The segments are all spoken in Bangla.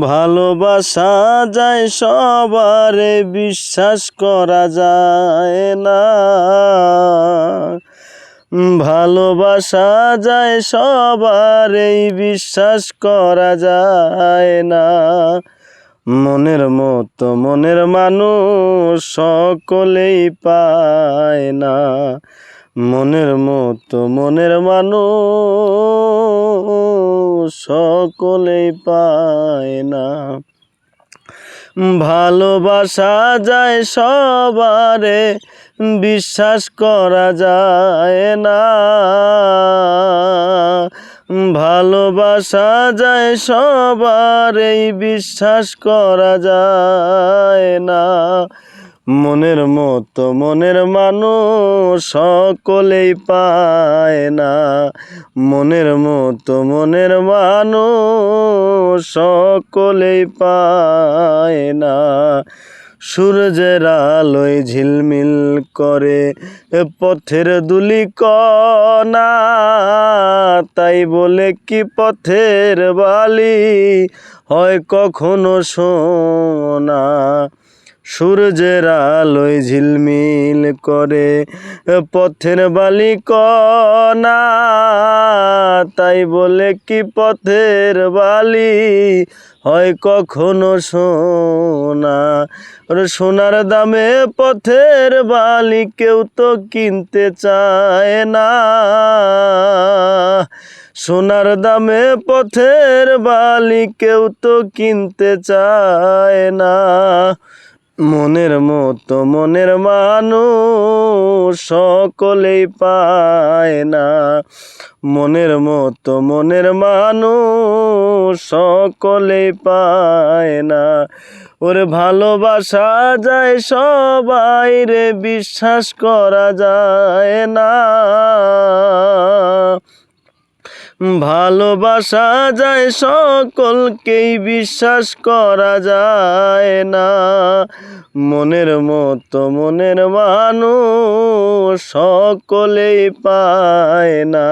ভালোবাসা যায় সবারে, বিশ্বাস করা যায় না। ভালোবাসা যায় সবারেই, বিশ্বাস করা যায় না। মনের মতো মনের মানুষ সকলেই পায় না। মনের মতো মনের মানুষ সকলেই পায় না। ভালোবাসা যায় সবারে, বিশ্বাস করা যায় না। ভালোবাসা যায় সবারই, বিশ্বাস করা যায় না। মনের মতো, মনের মানুষ সকলেই পায় না। মনের মতো, মনের মানুষ সকলেই পায় না। সূর্যের আলোয় ঝিলমিল করে, পথের দুলি কণা তাই বলে কি পথের বালি হয় কখনো সোনা সূর্যের আলোয় ঝিলমিল করে পথের বালি কণা তাই বলে কি পথের বালি? হয় কখনো সোনা? ওরে সোনার দামে পথের বালি কেউ তো কিনতে চায় না। সোনার দামে পথের বালি কেউ তো কিনতে চায় না। মনের মতো মনের মানুষ সকলেই পায় না। মনের মতো মনের মানুষ সকলেই পায় না। ওরে ভালোবাসা যায় সবাই রে, বিশ্বাস করা যায় না। ভালোবাসা যায় সকলকেই, বিশ্বাস করা যায় না। মনের মতো মনের মানুষ সকলেই পায় না।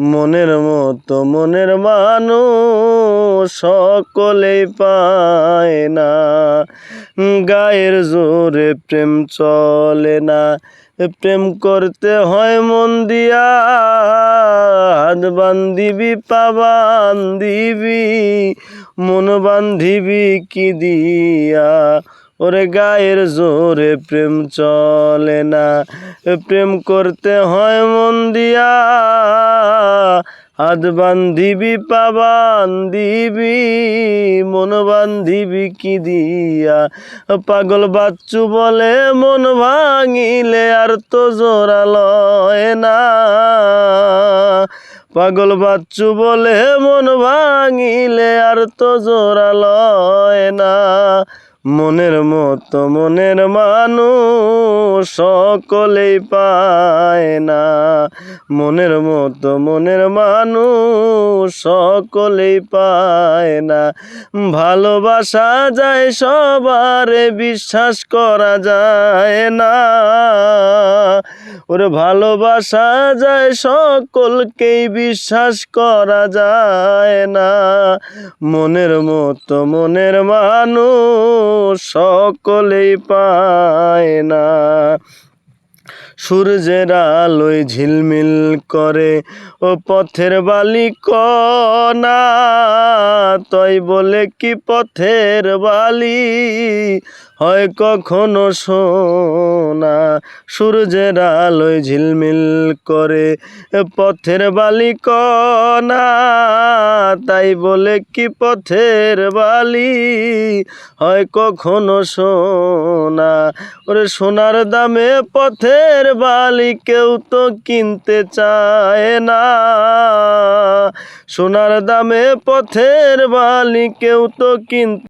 মনের মতো মনের মানুষ সকলেই পায় না। গায়ের জোরে প্রেম চলে না। প্রেম করতে হয় মন দিয়া। হাত বান্ধিবি পা বান্ধিবি মন বান্ধিবি কি দিয়া? ওরে গায়ের জোরে প্রেম চলে না। প্রেম করতে হয় মন দিয়া। হাত বান্ধিবি, পা বান্ধিবি, মন বান্ধিবি কি দিয়া? পাগল বাচ্চু বলে মন ভাঙিলে আর তো জোড়া লয় না। পাগল বাচ্চু বলে মন ভাঙিলে আর তো জোড়া লয় না। মনের মতো মনের মানুষ সকলেই পায় না। মনের মতো মনের মানুষ সকলেই পায় না। ভালোবাসা যায় সবারে, বিশ্বাস করা যায় না। ওরে ভালোবাসা যায় সকলকেই বিশ্বাস করা যায় না। মনের মতো মনের মানুষ সকলেই পায় না। সূর্যের আলোয় ঝিলমিল করে ও পথের বালি কণা তই বলে কি পথের বালি? হয় কখনো সোনা। সূর্যের আলোয় ঝিলমিল করে পথের বালি কণা তাই বলে কি পথের বালি? হয় কখনো সোনা। ওরে সোনার দামে পথের বালি কেউ তো কিনতে চায় না। সোনার দামে পথের বালি কেউ তো কিনতে